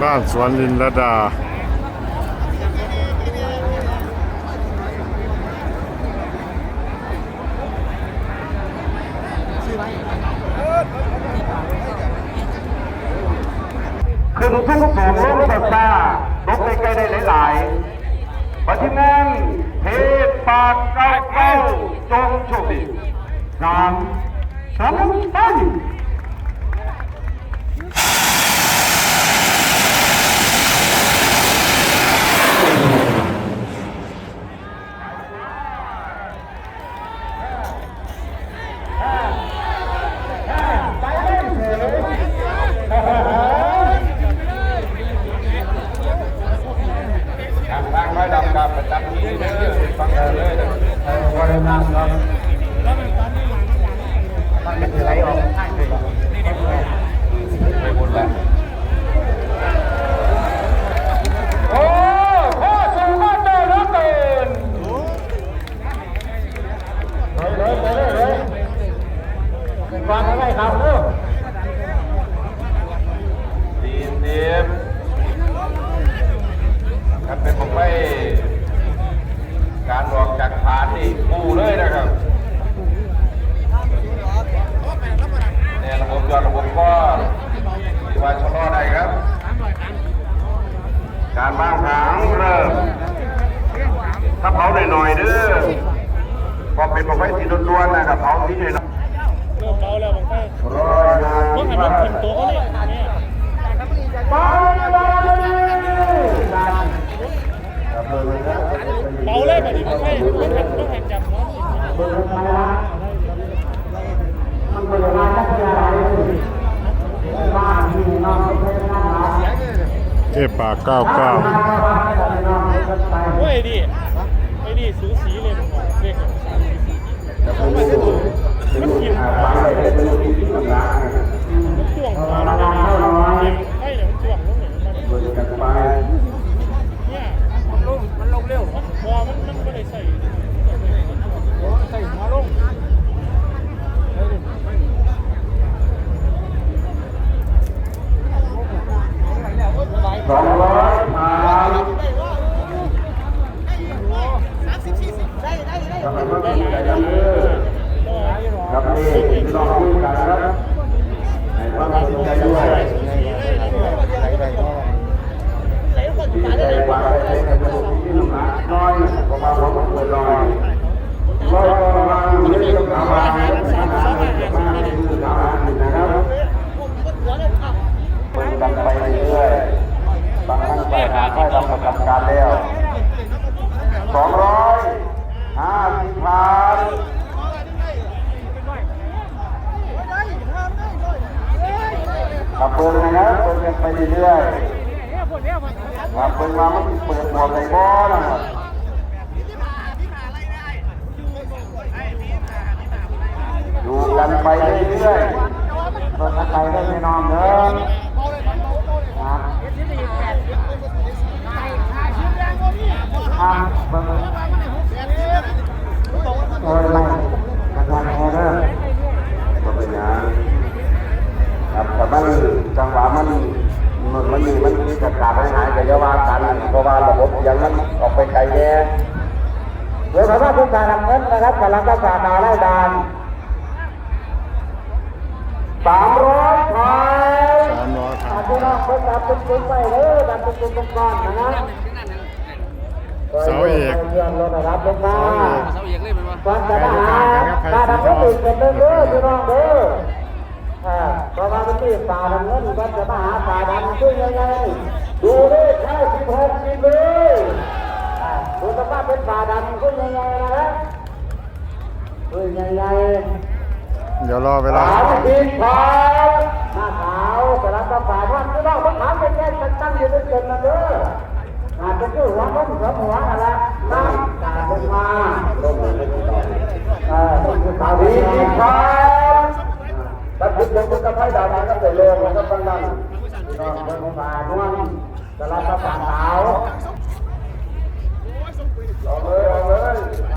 บ้านสวนลินระดาขึ้นทุกสูงลงตัดตาลบไปไกลได้หลายๆปฏิงานเทพปากเก้าเก้าจงโชคดีสามสามไป ทางไม้ดำกับประจำที่เด้อฟังกันเลยนะ วันนั้นครับมันจะไหลออก ไปหมดแล้ว โอ้พ่อสู่พ่อเจอแล้วตื่นเลยเลยเลยเลยเป็นความอะไรครับเออ ดีเดียมกันเป็นผมไปการออกจากฐานนี่กูเลยนะครับเนี่ยระบบยอดระบบก็ที่ว่าชะลอได้ครับ การบ้างเริ่มถ้าเผาหน่อยๆเด้อพอเป็นบอกไว้สีด้วนๆนะครับเผาสีหน่อยเริ่มเบาแล้วบางไฟๆร้อยงานเมื่อหันมันขึ้นตัวก็เลยเนี่ยไปเลยเบาเลยแบบนี้ไม่ใช่ต้องหันต้องหันจับเขา เทพปากเก้าเก้าโอ้ยดิไอ้ดิสูสีเลยมันบอกเด็กมันกินมัน สองร้อยผ่านกำลังมาดีใจกันเลยกับนี่ที่เราคุยกันครับให้ความสนใจด้วยดีใจกว่าไปให้กระดูกที่หนักน้อยเพราะว่าผมปวดน้อยร้อยประมาณเรื่องอาหารอาหารมาคืออาหารนะครับมันกันไปเรื่อยๆบางครั้งไปหาค่อยทำประกันการแล้วสองร้อยห้า สิบพันขับเปิดเลยนะเปิดไปเรื่อยๆขับเปิดมามันเปิดหมดเลยบ่นะครับอยู่กันไปเรื่อยๆเปิดกันไปได้ไม่นอนเด้อครับอะเปิด เดี๋ยวขอว่าทุกการทำเงินนะครับกำลังประกาศมาไล่ดานสามร้อยไทยสามร้อยคอารับพี่น้องเพิ่งดับเป็นกลุ่มไปเลยดับเป็นกลุ่มเป็นก้อนนะนะเสาเอกเรื่องรถนะครับลงมาเสาเอกเลยมันวะก่อนจะมาหาตาดำก็ติดเป็นเด้อเด้อพี่น้องเด้ออ่าเพราะว่ามันที่ตาดำเงินก็จะมาหาตาดำช่วยยังไงดูเลขให้สิบหกสิบเลย อ่าดูสภาเป็นตาดำช่วยยังไงนะฮะช่วยยังไงเดี๋ยวรอเวลาสามสิบพานหน้าขาวแต่ละก็ฝ่ายว่าพี่น้องมันถามเป็นแค่ตั้งอยู่เป็นเกินนะเด้ออาจจะคือหัวมันหัวหัวอะไรน้ำตาลงมาลงมาเลยอ่าสามสิบพานตัดสินลงกับไพ่ดาวนั้นก็ไปลงแล้วก็ตั้งนั่งพี่น้องเดินมาด้วนแต่ละก็ฝ่ายขาว ล